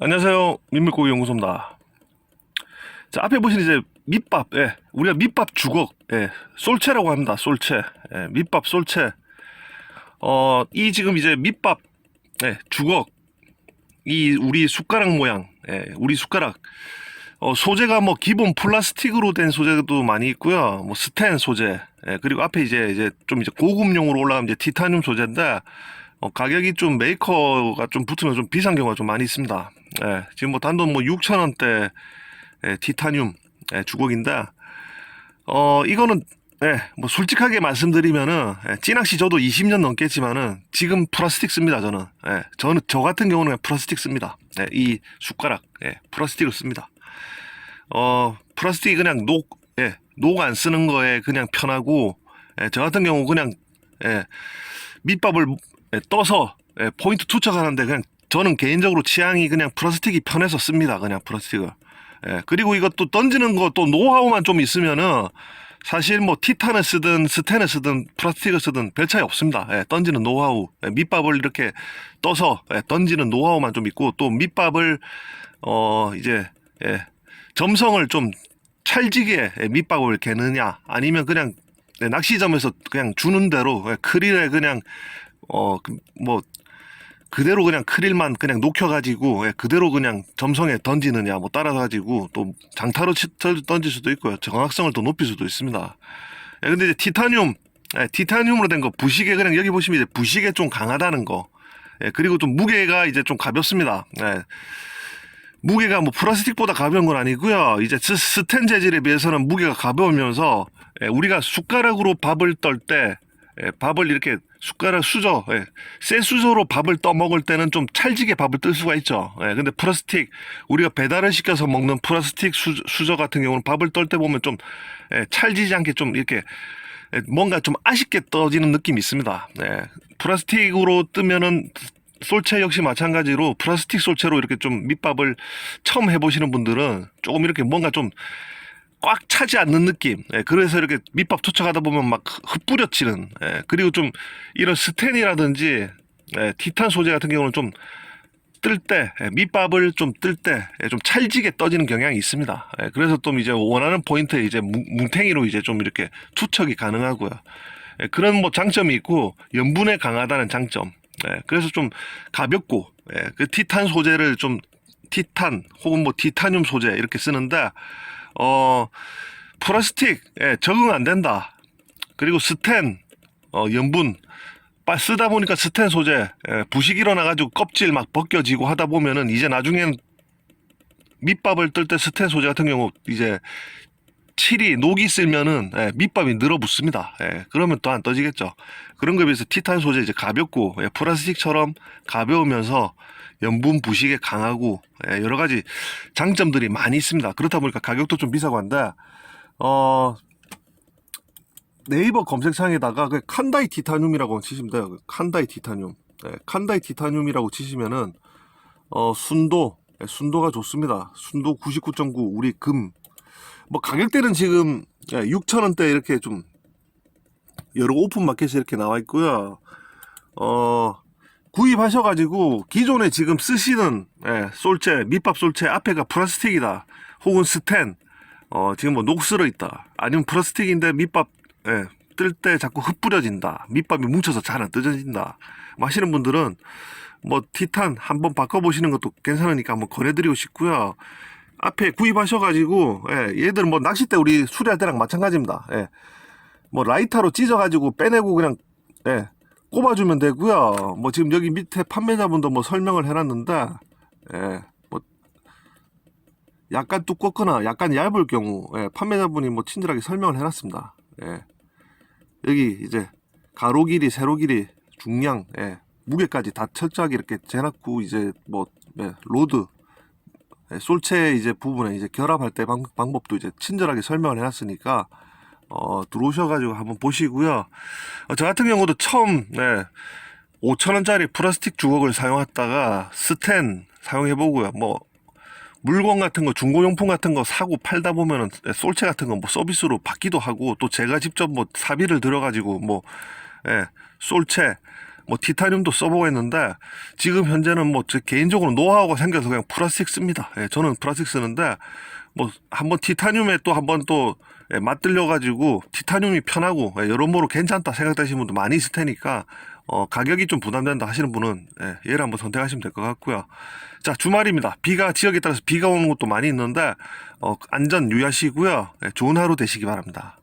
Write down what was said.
안녕하세요. 민물고기 연구소입니다. 자, 앞에 보시는 이제 밑밥, 예, 우리가 밑밥 주걱, 예, 솔체라고 합니다. 솔체, 예, 밑밥 솔체. 어, 이 지금 이제 밑밥, 예, 주걱, 이 우리 숟가락 모양, 예, 우리 숟가락. 어, 소재가 뭐 기본 플라스틱으로 된 소재도 많이 있고요. 뭐 스텐 소재, 예, 그리고 앞에 이제 이제 좀 이제 고급용으로 올라가면 이제 티타늄 소재인데 어, 가격이 좀 메이커가 좀 붙으면 좀 비싼 경우가 좀 많이 있습니다. 예, 지금 뭐 단돈 뭐 6천 원대 예, 티타늄 예, 주걱인데 어 이거는 예, 뭐 솔직하게 말씀드리면은 예, 찌낚시 저도 20년 넘겠지만은 지금 플라스틱 씁니다 저는. 예, 저는 저 같은 경우는 플라스틱 씁니다. 예, 이 숟가락 예, 플라스틱을 씁니다. 어 플라스틱이 그냥 녹 예, 녹 안 쓰는 거에 그냥 편하고 예, 저 같은 경우 그냥 예, 밑밥을 예, 떠서 예, 포인트 투척하는데 그냥 저는 개인적으로 취향이 그냥 플라스틱이 편해서 씁니다. 그냥 플라스틱을. 예, 그리고 이것도 던지는 거 또 노하우만 좀 있으면은 사실 뭐 티탄을 쓰든 스텐을 쓰든 플라스틱을 쓰든 별 차이 없습니다. 예, 던지는 노하우. 예, 밑밥을 이렇게 떠서 예, 던지는 노하우만 좀 있고 또 밑밥을 어 이제 예, 점성을 좀 찰지게 예, 밑밥을 개느냐 아니면 그냥 예, 낚시점에서 그냥 주는 대로 예, 크릴에 그냥 어뭐 그대로 그냥 크릴만 그냥 녹여가지고 예, 그대로 그냥 점성에 던지느냐 뭐 따라 가지고 또 장타로 치- 던질- 수도 있고요 정확성을 또 높일 수도 있습니다. 예, 근데 이제 티타늄 예, 티타늄으로 된 거 부식에 그냥 여기 보시면 이제 부식에 좀 강하다는 거 예, 그리고 좀 무게가 이제 좀 가볍습니다. 예. 무게가 뭐 플라스틱보다 가벼운 건 아니고요. 이제 스- 스텐 재질에 비해서는 무게가 가벼우면서 예, 우리가 숟가락으로 밥을 떨 때 예, 밥을 이렇게 숟가락 수저, 예, 쇠 수저로 밥을 떠 먹을 때는 좀 찰지게 밥을 뜰 수가 있죠. 예, 근데 플라스틱 우리가 배달을 시켜서 먹는 플라스틱 수, 수저 같은 경우는 밥을 떨 때 보면 좀 예, 찰지지 않게 좀 이렇게 예, 뭔가 좀 아쉽게 떠지는 느낌이 있습니다. 예, 플라스틱으로 뜨면은 솔체 역시 마찬가지로 플라스틱 솔체로 이렇게 좀 밑밥을 처음 해보시는 분들은 조금 이렇게 뭔가 좀 꽉 차지 않는 느낌. 예, 그래서 이렇게 밑밥 투척하다 보면 막 흩뿌려치는. 예, 그리고 좀 이런 스텐이라든지 예, 티탄 소재 같은 경우는 좀 뜰 때, 예, 밑밥을 좀 뜰 때, 예, 좀 찰지게 떠지는 경향이 있습니다. 예, 그래서 또 이제 원하는 포인트에 이제 뭉- 뭉탱이로 이제 좀 이렇게 투척이 가능하고요. 예, 그런 뭐 장점이 있고, 염분에 강하다는 장점. 예, 그래서 좀 가볍고, 예, 그 티탄 소재를 좀 티탄 혹은 뭐 티타늄 소재 이렇게 쓰는데, 어, 플라스틱, 예, 적응 안 된다. 그리고 스텐, 어, 염분, 빠- 쓰다 보니까 스텐 소재, 예, 부식 일어나가지고 껍질 막 벗겨지고 하다 보면은 이제 나중엔 밑밥을 뜰 때 스텐 소재 같은 경우 이제 칠이 녹이 쓸면은 예, 밑밥이 늘어붙습니다. 예, 그러면 또 안 떠지겠죠. 그런 거에 비해서 티탄 소재 이제 가볍고 예, 플라스틱처럼 가벼우면서 염분 부식에 강하고 예, 여러 가지 장점들이 많이 있습니다. 그렇다 보니까 가격도 좀 비싸고 한데 어 네이버 검색창에다가 그 칸다이 티타늄이라고 치시면 돼요. 그 칸다이 티타늄. 예, 칸다이 티타늄이라고 치시면은 어 순도 예, 순도가 좋습니다. 순도 99.9 우리 금. 뭐 가격대는 지금 6천 원대 이렇게 좀 여러 오픈 마켓에 이렇게 나와 있고요. 어 구입하셔가지고 기존에 지금 쓰시는 예, 솔체 밑밥 솔체 앞에가 플라스틱이다. 혹은 스텐. 어 지금 뭐 녹슬어 있다. 아니면 플라스틱인데 밑밥 예, 뜰 때 자꾸 흩뿌려진다. 밑밥이 뭉쳐서 잘 안 뜯어진다. 뭐 하시는 분들은 뭐 티탄 한번 바꿔보시는 것도 괜찮으니까 한번 권해드리고 싶고요 앞에 구입하셔가지고 예, 얘들은 뭐 낚싯대 우리 수리할 때랑 마찬가지입니다 예. 뭐 라이터로 찢어가지고 빼내고 그냥 예, 꼽아주면 되고요. 뭐 지금 여기 밑에 판매자분도 뭐 설명을 해놨는데, 예, 뭐 약간 두껍거나 약간 얇을 경우, 예, 판매자분이 뭐 친절하게 설명을 해놨습니다. 예, 여기 이제 가로 길이, 세로 길이, 중량, 예, 무게까지 다 철저하게 이렇게 재놨고 이제 뭐 예, 로드, 예, 솔체 이제 부분에 이제 결합할 때 방, 방법도 이제 친절하게 설명을 해놨으니까. 어, 들어오셔가지고 한번 보시고요. 어, 저 같은 경우도 처음, 네, 5천원짜리 플라스틱 주걱을 사용했다가 스텐 사용해보고요. 뭐, 물건 같은 거, 중고용품 같은 거 사고 팔다 보면은 네, 솔체 같은 거 뭐 서비스로 받기도 하고 또 제가 직접 뭐 사비를 들여가지고 뭐, 예, 솔체, 뭐 티타늄도 써보고 했는데 지금 현재는 뭐 제 개인적으로 노하우가 생겨서 그냥 플라스틱 씁니다. 예, 저는 플라스틱 쓰는데 뭐 한번 티타늄에 또 한번 또 예, 맞들려 가지고 티타늄이 편하고 예, 여러모로 괜찮다 생각되시는 분도 많이 있을 테니까 어, 가격이 좀 부담된다 하시는 분은 예, 얘를 한번 선택하시면 될 것 같고요. 자 주말입니다. 비가 지역에 따라서 비가 오는 곳도 많이 있는데 어, 안전 유의하시고요. 예, 좋은 하루 되시기 바랍니다.